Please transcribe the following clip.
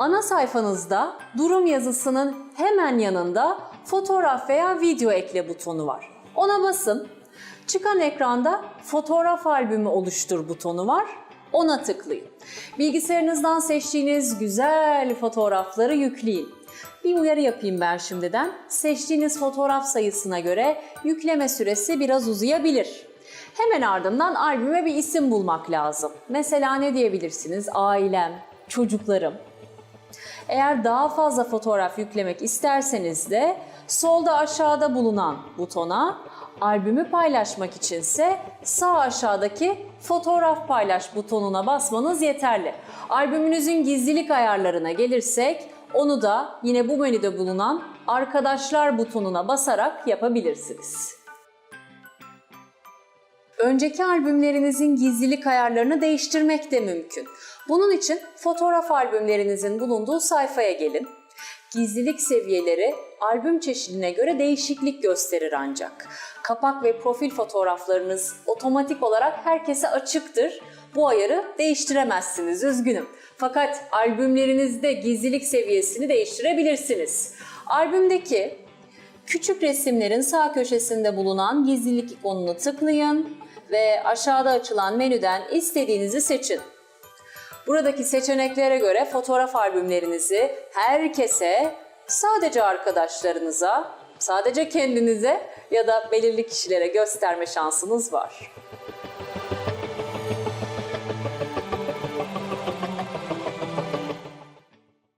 Ana sayfanızda durum yazısının hemen yanında fotoğraf veya video ekle butonu var. Ona basın. Çıkan ekranda fotoğraf albümü oluştur butonu var. Ona tıklayın. Bilgisayarınızdan seçtiğiniz güzel fotoğrafları yükleyin. Bir uyarı yapayım ben şimdiden. Seçtiğiniz fotoğraf sayısına göre yükleme süresi biraz uzayabilir. Hemen ardından albüme bir isim bulmak lazım. Mesela ne diyebilirsiniz? Ailem, çocuklarım. Eğer daha fazla fotoğraf yüklemek isterseniz de solda aşağıda bulunan butona, albümü paylaşmak içinse sağ aşağıdaki fotoğraf paylaş butonuna basmanız yeterli. Albümünüzün gizlilik ayarlarına gelirsek onu da yine bu menüde bulunan arkadaşlar butonuna basarak yapabilirsiniz. Önceki albümlerinizin gizlilik ayarlarını değiştirmek de mümkün. Bunun için fotoğraf albümlerinizin bulunduğu sayfaya gelin. Gizlilik seviyeleri albüm çeşidine göre değişiklik gösterir ancak. Kapak ve profil fotoğraflarınız otomatik olarak herkese açıktır. Bu ayarı değiştiremezsiniz, üzgünüm. Fakat albümlerinizde gizlilik seviyesini değiştirebilirsiniz. Albümdeki Küçük resimlerin sağ köşesinde bulunan gizlilik ikonunu tıklayın ve aşağıda açılan menüden istediğinizi seçin. Buradaki seçeneklere göre fotoğraf albümlerinizi herkese, sadece arkadaşlarınıza, sadece kendinize ya da belirli kişilere gösterme şansınız var.